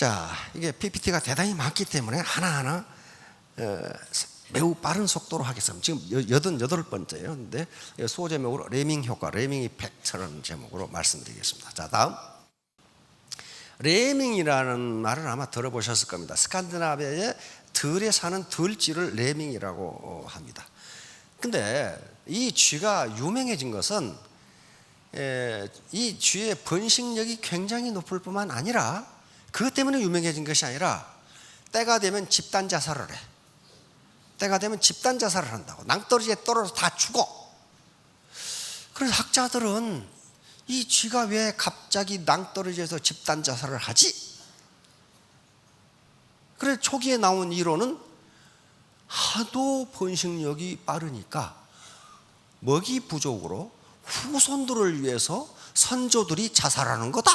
자, 이게 PPT가 대단히 많기 때문에 하나하나 어, 매우 빠른 속도로 하겠습니다. 지금 여- 여든 여덟 번째예요. 근데 수호 제목으로 레밍 효과, 레밍 이펙트라는 제목으로 말씀드리겠습니다. 자, 다음. 레밍이라는 말을 아마 들어보셨을 겁니다. 스칸디나비아의 들에 사는 들쥐를 레밍이라고 어, 합니다. 근데 이 쥐가 유명해진 것은 에, 이 쥐의 번식력이 굉장히 높을 뿐만 아니라 그것 때문에 유명해진 것이 아니라 때가 되면 집단 자살을 해. 때가 되면 집단 자살을 한다고. 낭떠러지에 떨어져 다 죽어. 그래서 학자들은 이 쥐가 왜 갑자기 낭떠러지에서 집단 자살을 하지? 그래 초기에 나온 이론은 하도 번식력이 빠르니까 먹이 부족으로 후손들을 위해서 선조들이 자살하는 거다.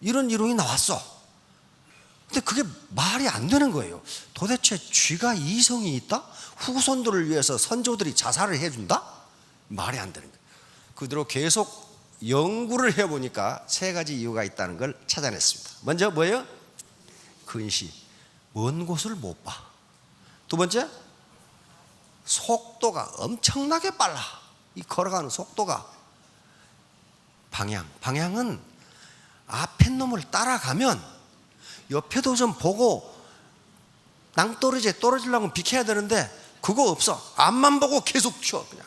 이런 이론이 나왔어. 근데 그게 말이 안 되는 거예요. 도대체 쥐가 이성이 있다? 후손들을 위해서 선조들이 자살을 해준다? 말이 안 되는 거예요. 그대로 계속 연구를 해보니까 세 가지 이유가 있다는 걸 찾아냈습니다. 먼저 뭐예요? 근시. 먼 곳을 못 봐. 두 번째, 속도가 엄청나게 빨라. 이 걸어가는 속도가. 방향. 방향은 앞에 놈을 따라가면 옆에도 좀 보고 낭떠러지에 떨어지려면 비켜야 되는데 그거 없어. 앞만 보고 계속 튀어 그냥.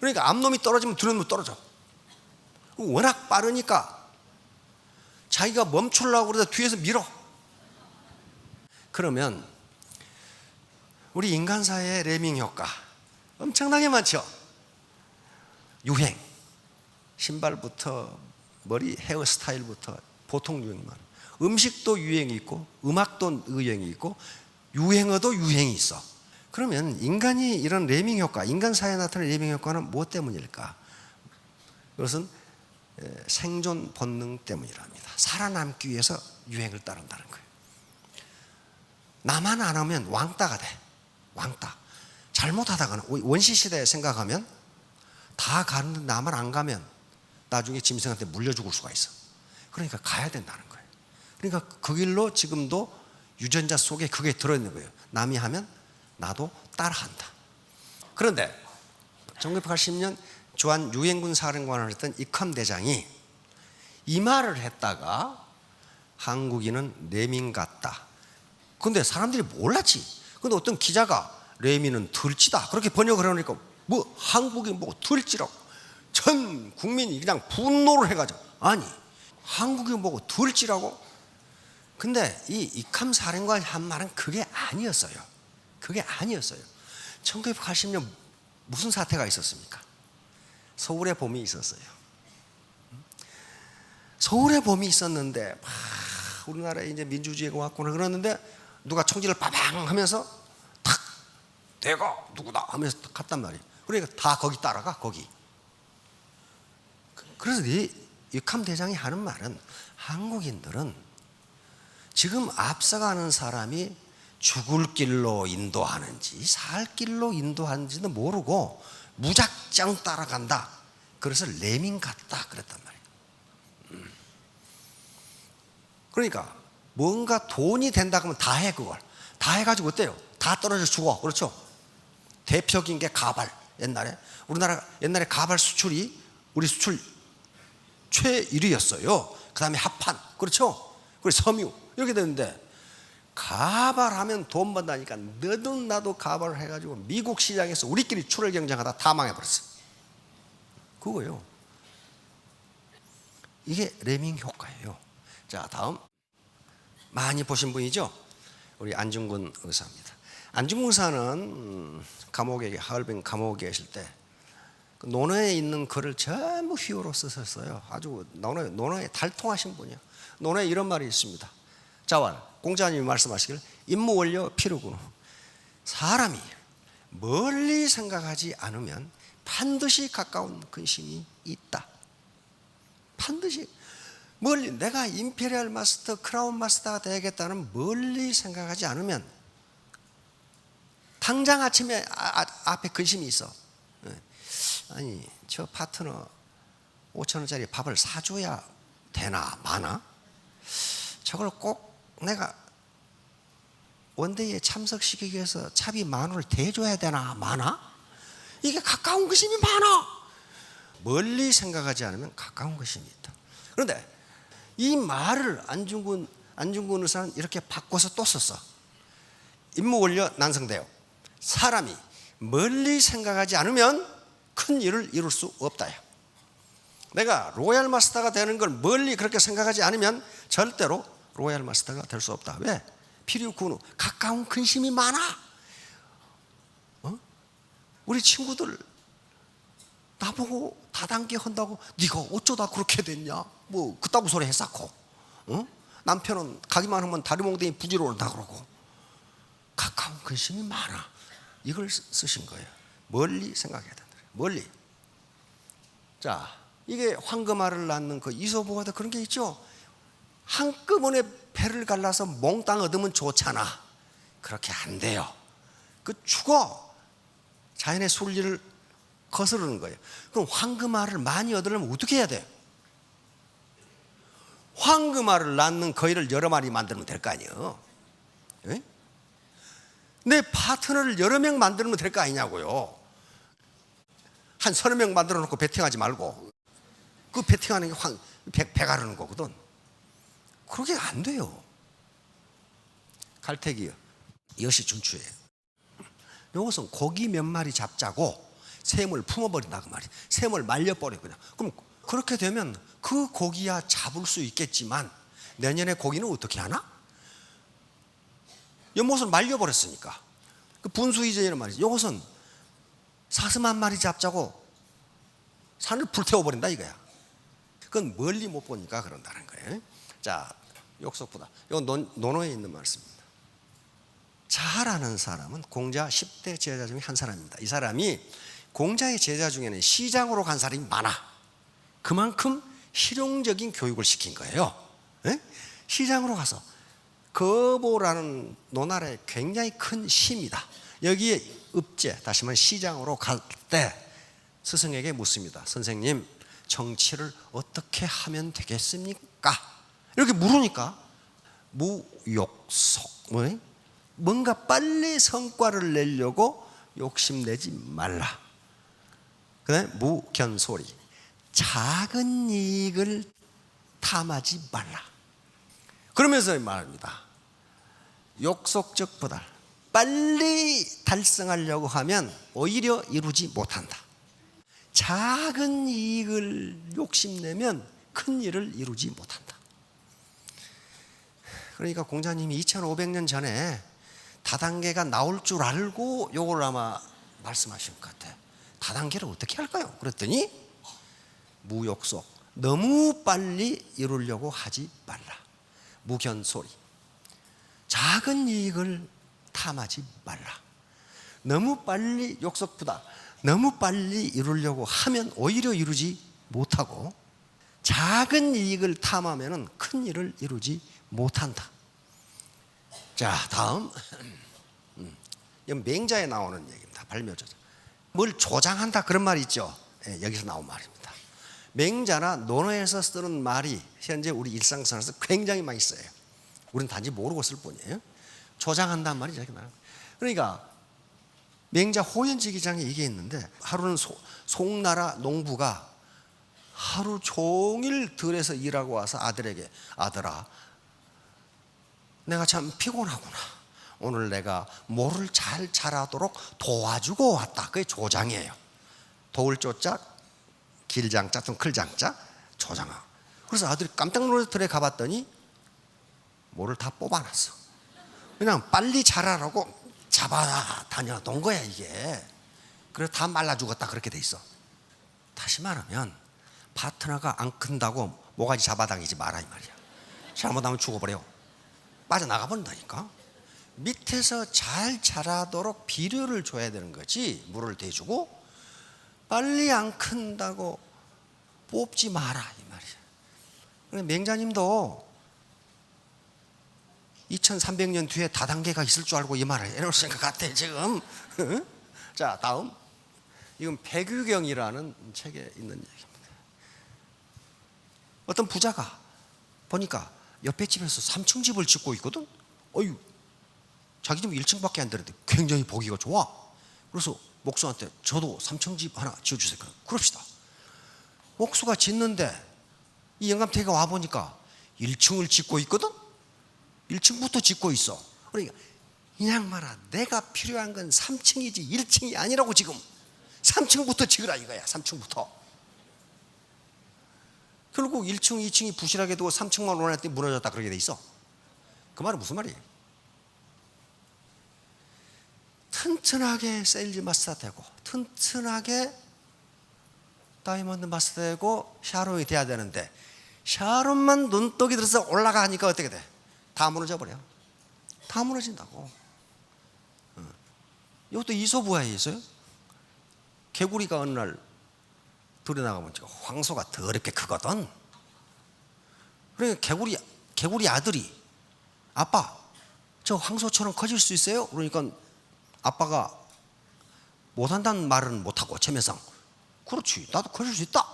그러니까 앞놈이 떨어지면 뒤놈이 떨어져. 워낙 빠르니까 자기가 멈추려고 그러다 뒤에서 밀어. 그러면 우리 인간사의 레밍 효과 엄청나게 많죠. 유행, 신발부터 머리 헤어스타일부터 보통 많아. 음식도 유행이 있고 음악도 유행이 있고 유행어도 유행이 있어. 그러면 인간이 이런 레밍 효과, 인간 사회에 나타나는 레밍 효과는 무엇 때문일까? 그것은 에, 생존 본능 때문이랍니다. 살아남기 위해서 유행을 따른다는 거예요. 나만 안 하면 왕따가 돼. 왕따. 잘못하다가는 원시 시대에 생각하면 다 가는데 나만 안 가면 나중에 짐승한테 물려 죽을 수가 있어. 그러니까 가야 된다는 거예요. 그러니까 그 길로 지금도 유전자 속에 그게 들어있는 거예요. 남이 하면 나도 따라한다. 그런데 1980년 주한 유엔군 사령관을 했던 이컴 대장이 이 말을 했다가 한국인은 레밍 같다. 근데 사람들이 몰랐지. 근데 어떤 기자가 레미는 들쥐다. 그렇게 번역을 하니까 뭐 한국이 뭐 들쥐라고. 전 국민이 그냥 분노를 해가지고 아니 한국이 뭐고 들쥐라고? 근데 이 이캄 사령관이 한 말은 그게 아니었어요. 그게 아니었어요. 1980년 무슨 사태가 있었습니까? 서울에 봄이 있었어요. 서울에 봄이 있었는데 막 우리나라에 이제 민주주의가 왔구나 그러는데 누가 총질을 빠방 하면서 탁 내가 누구다 하면서 탁 갔단 말이에요. 그러니까 다 거기 따라가 거기. 그래서 이 육함 대장이 하는 말은 한국인들은 지금 앞서가는 사람이 죽을 길로 인도하는지 살 길로 인도하는지도 모르고 무작정 따라간다. 그래서 레밍 같다 그랬단 말이에요. 음. 그러니까 뭔가 돈이 된다 그러면 다 해 그걸. 다 해가지고 어때요? 다 떨어져 죽어. 그렇죠? 대표적인 게 가발. 옛날에 우리나라 옛날에 가발 수출이 우리 수출 최 1위였어요. 그 다음에 합판. 그렇죠? 그리고 섬유. 이렇게 되는데 가발하면 돈 번다니까 너도 나도 가발을 해가지고 미국 시장에서 우리끼리 출을 경쟁하다 다 망해버렸어. 그거요. 이게 레밍 효과예요. 자, 다음. 많이 보신 분이죠? 우리 안중근 의사입니다. 안중근 의사는 음, 감옥에 하얼빈 감옥에 계실 때그 논어에 있는 글을 전부 휘어로 쓰셨어요. 아주 논어, 논어에 달통하신 분이에요. 논어에 이런 말이 있습니다. 자왈 공자님이 말씀하시길 임무 원료 필요군. 사람이 멀리 생각하지 않으면 반드시 가까운 근심이 있다. 반드시 멀리 내가 임페리얼 마스터, 크라운 마스터가 되겠다는 멀리 생각하지 않으면 당장 아침에 아, 아, 앞에 근심이 있어. 예. 아니 저 파트너 5천 원짜리 밥을 사줘야 되나 마나? 저걸 꼭 내가 원대에 참석시키기 위해서 차비 만 원을 대줘야 되나 많아? 이게 가까운 것임이 많아. 멀리 생각하지 않으면 가까운 것임이 있다. 그런데 이 말을 안중근 안중근 의사는 이렇게 바꿔서 또 썼어. 임무 원료 난성대요. 사람이 멀리 생각하지 않으면 큰 일을 이룰 수 없다요. 내가 로얄 마스터가 되는 걸 멀리 그렇게 생각하지 않으면 절대로 로얄 마스터가 될 수 없다. 왜? 필요 군우 가까운 근심이 많아. 어? 우리 친구들 나보고 다단계 한다고 네가 어쩌다 그렇게 됐냐? 뭐 그따구 소리 했었고, 어? 남편은 가기만 하면 다리 몽둥이 부지런하다 그러고 가까운 근심이 많아. 이걸 쓰- 쓰신 거예요. 멀리 생각해야. 멀리. 자, 이게 황금알을 낳는 그 이소보가도 그런 게 있죠. 한꺼번에 배를 갈라서 몽땅 얻으면 좋잖아. 그렇게 안 돼요. 그 죽어. 자연의 순리를 거스르는 거예요. 그럼 황금알을 많이 얻으려면 어떻게 해야 돼? 황금알을 낳는 거위를 여러 마리 만들면 될 거 아니에요. 예? 내 파트너를 여러 명 만들면 될 거 아니냐고요. 한 서너 명 만들어 놓고 배팅하지 말고 그 배팅하는 게 황, 배, 배 가르는 거거든. 그렇게 안 돼요. 갈태기요. 이것이 준추예요. 이것은 고기 몇 마리 잡자고 샘을 품어버린다 그 말이에요. 샘을 말려버려 그냥. 그럼 그렇게 되면 그 고기야 잡을 수 있겠지만 내년에 고기는 어떻게 하나? 연못을 말려버렸으니까. 그 분수이제는 말이죠. 이것은 사슴 한 마리 잡자고 산을 불태워버린다 이거야. 그건 멀리 못 보니까 그런다는 거예요. 자, 욕석보다. 이건 논, 논어에 있는 말씀입니다. 자라는 사람은 공자 10대 제자 중에 한 사람입니다. 이 사람이 공자의 제자 중에는 시장으로 간 사람이 많아. 그만큼 실용적인 교육을 시킨 거예요. 예? 시장으로 가서 거보라는 논알의 굉장히 큰 시입니다. 여기에 읍제, 다시 말해 시장으로 갈 때 스승에게 묻습니다. 선생님, 정치를 어떻게 하면 되겠습니까? 이렇게 물으니까 무욕속, 뭐 뭔가 빨리 성과를 내려고 욕심내지 말라. 그다음에 무견소리, 작은 이익을 탐하지 말라. 그러면서 말합니다. 욕속적보다 빨리 달성하려고 하면 오히려 이루지 못한다. 작은 이익을 욕심내면 큰 일을 이루지 못한다. 그러니까 공자님이 2500년 전에 다단계가 나올 줄 알고 요걸 아마 말씀하신 것 같아. 다단계를 어떻게 할까요? 그랬더니 무욕속 너무 빨리 이루려고 하지 말라. 무견소리 작은 이익을 탐하지 말라. 너무 빨리 욕석보다 너무 빨리 이루려고 하면 오히려 이루지 못하고 작은 이익을 탐하면 큰 일을 이루지 못한다. 자, 다음 음, 이건 맹자에 나오는 얘기입니다. 발묘조자. 뭘 조장한다 그런 말이 있죠. 예, 여기서 나온 말입니다. 맹자나 논어에서 쓰는 말이 현재 우리 일상생활에서 굉장히 많이 써요. 우리는 단지 모르고 쓸 뿐이에요. 조장한다는 말이 이렇게 나와요. 그러니까 맹자 호연지기장에 이게 있는데 하루는 소, 송나라 농부가 하루 종일 들에서 일하고 와서 아들에게 아들아 내가 참 피곤하구나. 오늘 내가 모를 잘 자라도록 도와주고 왔다. 그게 조장이에요. 도울 조자, 길장자, 좀 클장자, 조장아. 그래서 아들이 깜짝 놀라서 들에 가봤더니 모를 다 뽑아놨어. 그냥 빨리 자라라고 잡아다녀 놓은 거야 이게. 그래서 다 말라 죽었다 그렇게 돼 있어. 다시 말하면 파트너가 안 큰다고 모가지 잡아당기지 마라 이 말이야. 잘못하면 죽어버려. 빠져나가 버린다니까. 밑에서 잘 자라도록 비료를 줘야 되는 거지. 물을 대주고 빨리 안 큰다고 뽑지 마라 이 말이야. 맹자님도 2300년 뒤에 다단계가 있을 줄 알고 이 말을 해놓을 생각 같아 지금. 자 다음 이건 배규경이라는 책에 있는 얘기입니다. 어떤 부자가 보니까 옆에 집에서 3층 집을 짓고 있거든. 어유 자기 집 1층밖에 안 되는데 굉장히 보기가 좋아. 그래서 목수한테 저도 3층 집 하나 지어주세요. 그럽시다. 목수가 짓는데 이 영감태가 와 보니까 1층을 짓고 있거든. 1층부터 짓고 있어. 그러니까 이 양반아 내가 필요한 건 3층이지 1층이 아니라고 지금 3층부터 지으라 이거야 3층부터 결국 1층 2층이 부실하게 두고 3층만 원했더니 무너졌다 그렇게 돼 있어 그 말은 무슨 말이에요 튼튼하게 세일즈 마스터 되고 튼튼하게 다이몬드 마스터 되고 샤론이 돼야 되는데 샤론만 눈독이 들어서 올라가니까 어떻게 돼? 다 무너져 버려 다 무너진다고. 어. 이것도 이소부화에 있어요? 개구리가 어느 날 들에 나가면 황소가 더럽게 크거든. 그러니까 개구리 개구리 아들이 아빠 저 황소처럼 커질 수 있어요? 그러니까 아빠가 못한다는 말은 못하고 체면상. 그렇지 나도 커질 수 있다.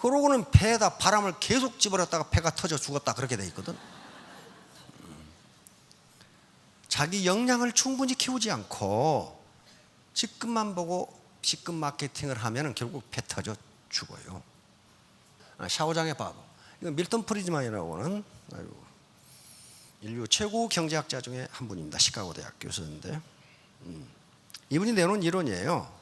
그러고는 배에다 바람을 계속 집어넣다가 배가 터져 죽었다. 그렇게 돼 있거든 음. 자기 역량을 충분히 키우지 않고 직급만 보고 직급 마케팅을 하면 결국 배 터져 죽어요. 아, 샤오장의 바보 이건 밀턴 프리즈만이라고는 인류 최고 경제학자 중에 한 분입니다. 시카고 대학 교수인데. 음, 이분이 내놓은 이론이에요.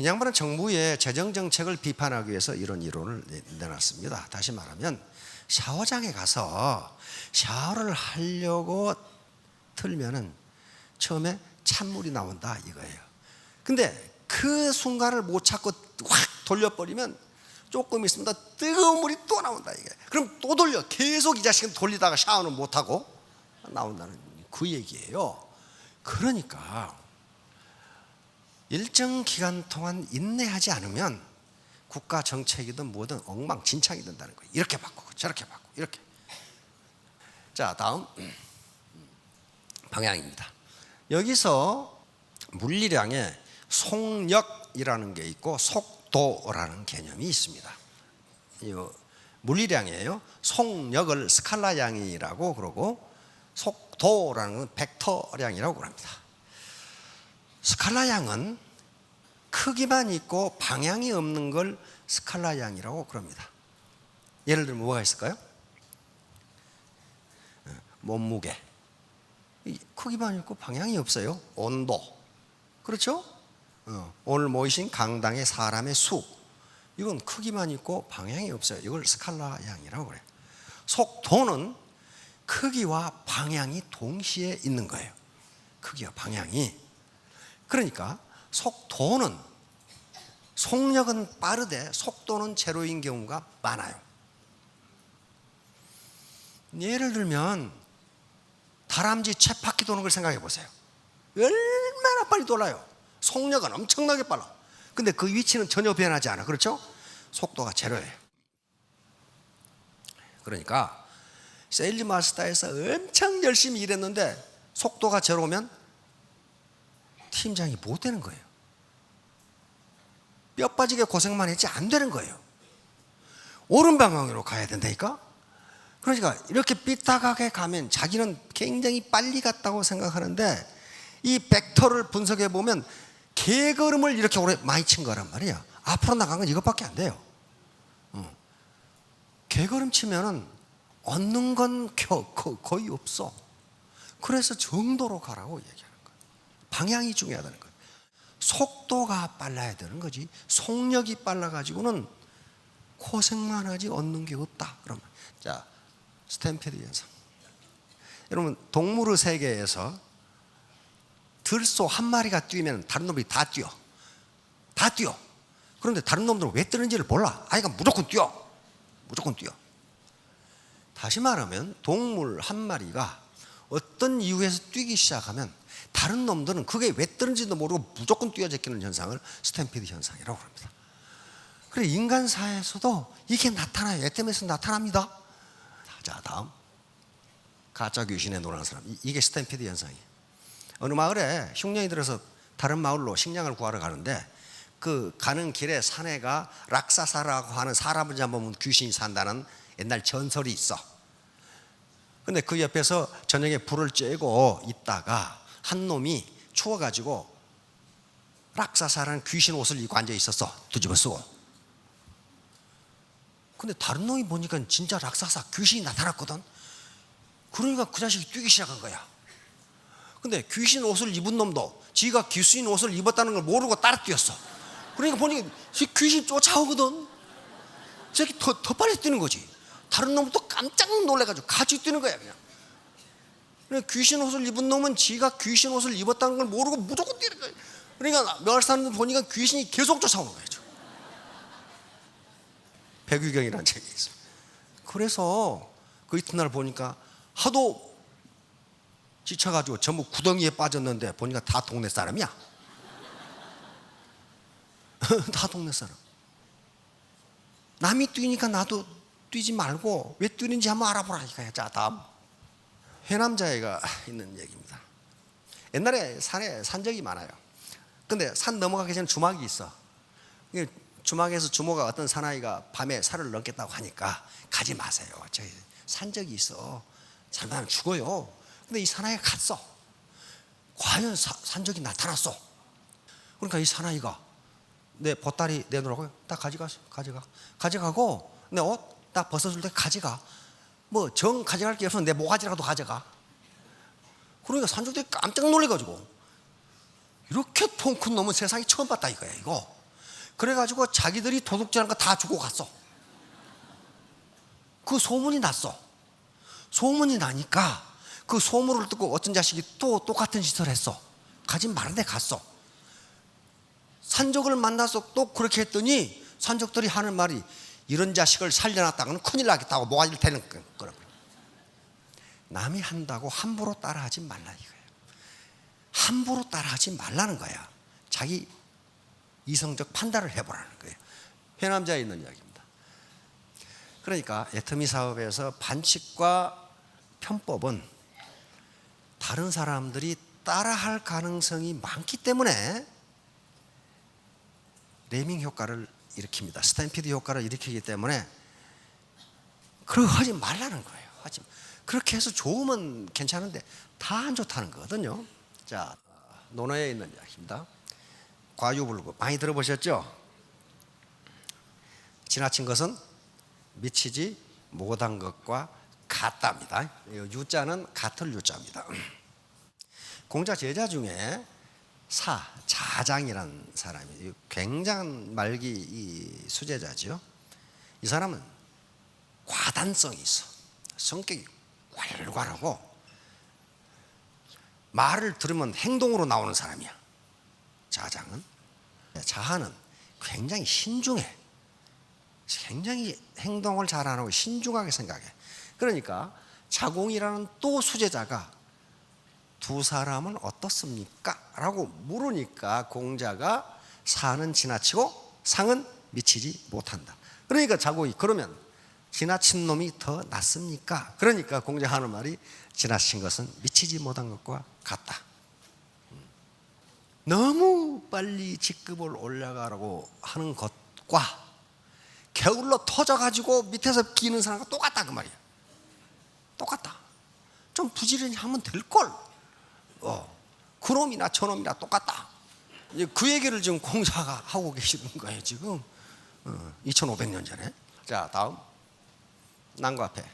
이 양반은 정부의 재정 정책을 비판하기 위해서 이런 이론을 내- 내놨습니다. 다시 말하면 샤워장에 가서 샤워를 하려고 틀면은 처음에 찬물이 나온다 이거예요. 근데 그 순간을 못 찾고 확 돌려버리면 조금 더 뜨거운 물이 또 나온다 이게. 그럼 또 돌려 계속 이 자식은 돌리다가 샤워는 못 하고 나온다는 그 얘기예요. 그러니까 일정 기간 동안 인내하지 않으면 국가 정책이든 뭐든 엉망진창이 된다는 거예요. 이렇게 바꾸고 저렇게 바꾸고 이렇게. 자 다음 방향입니다. 여기서 물리량에 속력이라는 게 있고 속도라는 개념이 있습니다. 이 물리량이에요. 속력을 스칼라 양이라고 그러고 속도라는 건 벡터량이라고 그럽니다. 스칼라 양은 크기만 있고 방향이 없는 걸 스칼라 양이라고 그럽니다. 예를 들면 뭐가 있을까요? 어, 몸무게. 이 크기만 있고 방향이 없어요. 온도. 그렇죠? 어, 오늘 모이신 강당의 사람의 수. 이건 크기만 있고 방향이 없어요. 이걸 스칼라 양이라고 그래요. 속도는 크기와 방향이 동시에 있는 거예요. 크기와 방향이. 그러니까 속도는 속력은 빠르되 속도는 제로인 경우가 많아요. 예를 들면 다람쥐 쳇바퀴 도는 걸 생각해 보세요. 얼마나 빨리 돌아요. 속력은 엄청나게 빨라. 근데 그 위치는 전혀 변하지 않아. 그렇죠? 속도가 제로예요. 그러니까 세일즈 마스터에서 엄청 열심히 일했는데 속도가 제로면 팀장이 못 되는 거예요. 뼈 빠지게 고생만 했지 안 되는 거예요. 옳은 방향으로 가야 된다니까? 그러니까 이렇게 삐딱하게 가면 자기는 굉장히 빨리 갔다고 생각하는데 이 벡터를 분석해 보면 개걸음을 이렇게 오래 많이 친 거란 말이야. 앞으로 나간 건 이것밖에 안 돼요. 어. 개걸음 치면은 얻는 건 겨- 거- 거의 없어. 그래서 정도로 가라고 얘기하는 거야. 방향이 중요하다는 거예요. 속도가 빨라야 되는 거지. 속력이 빨라가지고는 고생만 하지 얻는 게 없다. 그러면 자 스탬피드 현상. 여러분 동물의 세계에서 들소 한 마리가 뛰면 다른 놈들이 다 뛰어. 다 뛰어. 그런데 다른 놈들은 왜 뛰는지를 몰라. 아이가 무조건 뛰어. 무조건 뛰어. 다시 말하면 동물 한 마리가 어떤 이유에서 뛰기 시작하면 다른 놈들은 그게 왜 뜨는지도 모르고 무조건 뛰어제끼는 현상을 스탬피드 현상이라고 합니다. 그래 인간사에서도 이게 나타나요. 애템에서 나타납니다. 자 다음 가짜 귀신에 놀라는 사람 이- 이게 스탬피드 현상이에요. 어느 마을에 흉년이 들어서 다른 마을로 식량을 구하러 가는데 그 가는 길에 사내가 락사사라고 하는 사람을 잡으면 귀신이 산다는 옛날 전설이 있어. 근데 그 옆에서 저녁에 불을 쬐고 있다가 한 놈이 추워가지고 락사사라는 귀신 옷을 입고 앉아 있었어. 뒤집어 쓰고. 근데 다른 놈이 보니까 진짜 락사사 귀신이 나타났거든. 그러니까 그 자식이 뛰기 시작한 거야. 근데 귀신 옷을 입은 놈도 지가 귀신 옷을 입었다는 걸 모르고 따라 뛰었어. 그러니까 보니까 이 귀신 쫓아오거든. 저기 더, 더 빨리 뛰는 거지. 다른 또 깜짝 놀래가지고 같이 뛰는 거야 그냥. 그러니까 귀신 옷을 입은 놈은 지가 귀신 옷을 입었다는 걸 모르고 무조건 뛰는 거야. 그러니까 멸 사람들 보니까 귀신이 계속 쫓아오는. 지금. 백유경이라는 책이 있어. 그래서 그 이튿날 보니까 하도 지쳐가지고 전부 구덩이에 빠졌는데 보니까 다 동네 사람이야. 다 동네 사람. 남이 뛰니까 나도 뛰지 말고 왜 뛰는지 한번 알아보라 이거야. 자 다음 해남자애가 있는 얘기입니다. 옛날에 산에 산적이 많아요. 근데 산 넘어가기 전에 주막이 있어. 주막에서 주모가 어떤 사나이가 밤에 살을 넘겠다고 하니까 가지 마세요. 저기 산 적이 있어. 살면 죽어요. 근데 이 사나이가 갔어. 과연 사- 산적이 나타났어. 그러니까 이 사나이가 내 보따리 내놓으라고 딱 가져가 가져가 가져가고 내 옷 딱 벗어줄 때 가져가 뭐 정 가져갈 게 없으면 내 모가지라도 가져가 그러니까 산적들이 깜짝 놀래가지고 이렇게 통큰 놈은 세상에 처음 봤다 이거야 이거 그래가지고 자기들이 도둑질한 거 다 주고 갔어. 그 소문이 났어. 소문이 나니까 그 소문을 듣고 어떤 자식이 또 똑같은 짓을 했어. 가지 말는데 갔어. 산적을 만나서 또 그렇게 했더니 산적들이 하는 말이 이런 자식을 살려놨다가는 큰일 나겠다고 모가지를 대는 거라 남이 한다고 함부로 따라하지 말라 이거예요 함부로 따라하지 말라는 거야. 자기 이성적 판단을 해보라는 거예요 해남자에 있는 이야기입니다 그러니까 애터미 사업에서 반칙과 편법은 다른 사람들이 따라할 가능성이 많기 때문에 레밍 효과를 일으킵니다. 스탬피드 효과를 일으키기 때문에 그렇게 하지 말라는 거예요. 하지 마. 그렇게 해서 좋으면 괜찮은데 다 안 좋다는 거거든요. 자, 논어에 있는 이야기입니다. 과유불급 많이 들어보셨죠? 지나친 것은 미치지 못한 것과 같답니다. 이 유자는 같을 유자입니다. 공자 제자 중에 사 자장이라는 사람이 굉장한 말기 이 수제자죠. 이 사람은 과단성이 있어. 성격이 괄괄하고 말을 들으면 행동으로 나오는 사람이야. 자장은 자하는 굉장히 신중해. 굉장히 행동을 잘안 하고 신중하게 생각해. 그러니까 자공이라는 또 수제자가 두 사람은 어떻습니까? 라고 물으니까 공자가 사는 지나치고 상은 미치지 못한다. 그러니까 자고이 그러면 지나친 놈이 더 낫습니까? 그러니까 공자가 하는 말이 지나친 것은 미치지 못한 것과 같다. 음. 너무 빨리 직급을 올라가라고 하는 것과 게을러 터져가지고 밑에서 기는 사람과 똑같다 그 말이야. 똑같다. 좀 부지런히 하면 될 걸. 어, 그놈이나 저놈이나 똑같다. 이제 그 얘기를 지금 공사가 하고 계시는 거예요 지금. 어, 2,500년 전에. 자 다음 낭과패.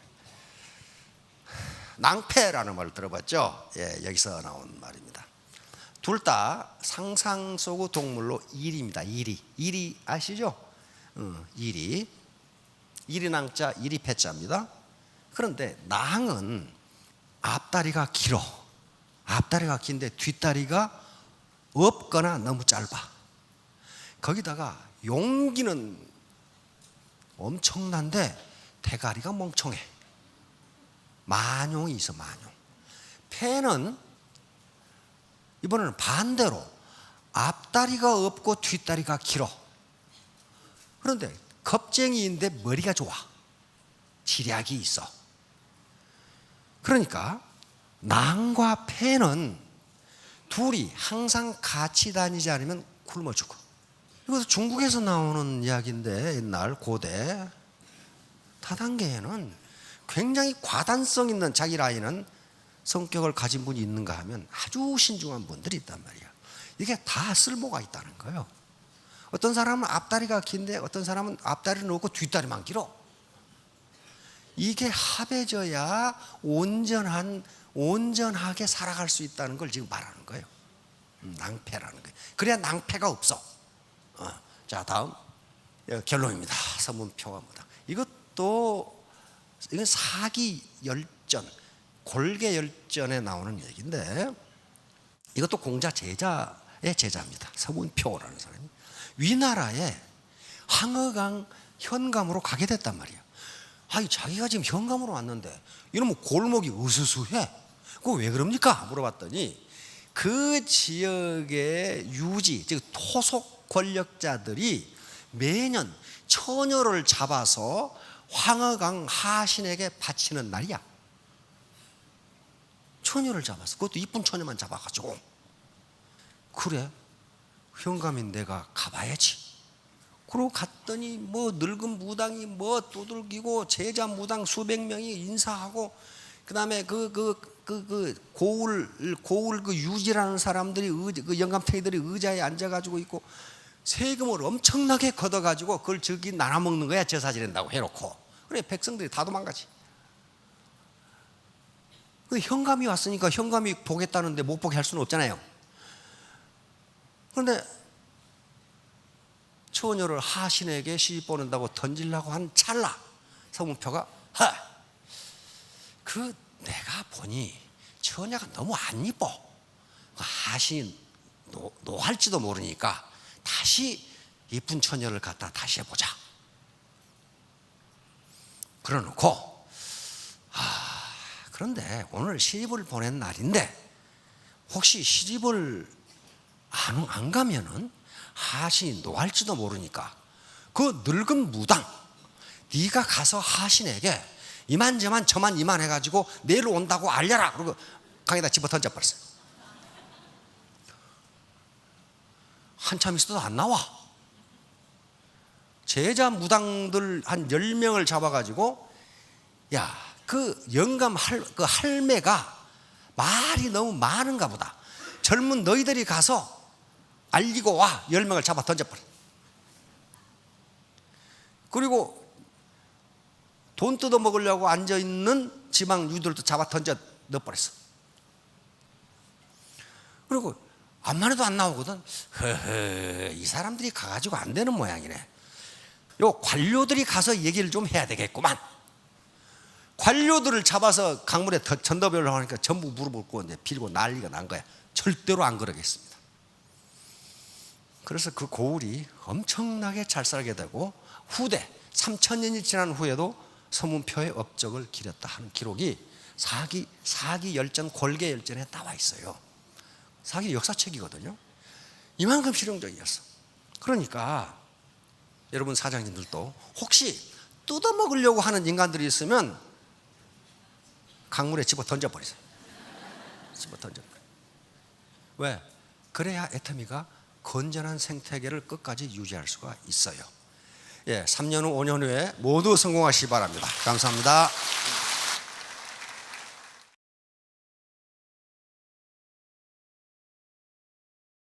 낭패라는 말을 들어봤죠? 예, 여기서 나온 말입니다. 둘 다 상상 속의 동물로 일입니다. 일이. 일이 아시죠? 어, 일이. 일이 낭자, 일이 패자입니다. 그런데 낭은 앞다리가 길어. 앞다리가 긴데 뒷다리가 없거나 너무 짧아. 거기다가 용기는 엄청난데 대가리가 멍청해. 만용이 있어, 만용. 폐는 이번에는 반대로 앞다리가 없고 뒷다리가 길어. 그런데 겁쟁이인데 머리가 좋아. 지략이 있어. 그러니까 낭과 폐는 둘이 항상 같이 다니지 않으면 굶어 죽어. 이것도 중국에서 나오는 이야기인데 옛날 고대 다단계에는 굉장히 과단성 있는 자기 라인은 성격을 가진 분이 있는가 하면 아주 신중한 분들이 있단 말이야. 이게 다 쓸모가 있다는 거예요. 어떤 사람은 앞다리가 긴데 어떤 사람은 앞다리는 없고 뒷다리만 길어. 이게 합해져야 온전한 온전하게 살아갈 수 있다는 걸 지금 말하는 거예요. 음, 낭패라는 거예요. 그래야 낭패가 없어. 어. 자 다음 예, 결론입니다. 서문표와 무당. 이것도 이건 사기 열전, 골계 열전에 나오는 얘기인데 이것도 공자 제자의 제자입니다. 서문표라는 사람이 위나라에 황허강 현감으로 가게 됐단 말이에요. 아니 자기가 지금 현감으로 왔는데 이러면 골목이 으스스해. 그거 왜 그럽니까? 물어봤더니 그 지역의 유지, 즉 토속 권력자들이 매년 처녀를 잡아서 황허강 하신에게 바치는 날이야. 처녀를 잡았어. 그것도 이쁜 처녀만 잡아가지고. 그래. 현감인 내가 가봐야지. 그러고 갔더니 뭐 늙은 무당이 뭐 두들기고 제자 무당 수백 명이 인사하고 그다음에 그 그 그 그 고울 고울 그 유지라는 사람들이 의, 그 영감탱이들이 의자에 앉아 가지고 있고 세금을 엄청나게 걷어 가지고 그걸 저기 나눠 먹는 거야 제사 지낸다고 해 놓고 그래 백성들이 다 도망가지. 그 현감이 왔으니까 현감이 보겠다는데 못 보게 할 수는 없잖아요. 그런데 처녀를 하신에게 시집 보낸다고 던지려고 한 찰나 서문표가 하! 그 내가 보니 처녀가 너무 안 이뻐 그 하신이 노, 노할지도 모르니까 다시 이쁜 처녀를 갖다 다시 해보자 그러놓고 아 그런데 오늘 시집을 보낸 날인데 혹시 시집을 안, 안 가면은 하신이 노할지도 모르니까 그 늙은 무당 네가 가서 하신에게 이만저만 저만 이만 해가지고 내일 온다고 알려라. 그리고 강에다 집어 던져버렸어요. 한참 있어도 안 나와. 제자 무당들 한 10명을 잡아가지고 야 그 영감 할, 그 할매가 말이 너무 많은가 보다 젊은 너희들이 가서 알리고 와. 열 명을 잡아 던져버려. 그리고 돈 뜯어 먹으려고 앉아 있는 지방 유들도 잡아 던져 넣어버렸어. 그리고 암만 해도 안 나오거든. 허허, 이 사람들이 가가지고 안 되는 모양이네. 요 관료들이 가서 얘기를 좀 해야 되겠구만. 관료들을 잡아서 강물에 전도별로 하니까 전부 무릎을 꿇고 빌고 난리가 난 거야. 절대로 안 그러겠습니다. 그래서 그 고울이 엄청나게 잘 살게 되고 후대 3천 년이 지난 후에도 서문표의 업적을 기렸다 하는 기록이 사기 사기 열전 골계 열전에 나와 있어요. 사기 역사책이거든요. 이만큼 실용적이었어. 그러니까 여러분 사장님들도 혹시 뜯어 먹으려고 하는 인간들이 있으면 강물에 집어 던져버리세요. 집어 던져버려. 왜? 그래야 애터미가 건전한 생태계를 끝까지 유지할 수가 있어요. 예, 3년 후, 5년 후에 모두 성공하시기 바랍니다. 감사합니다.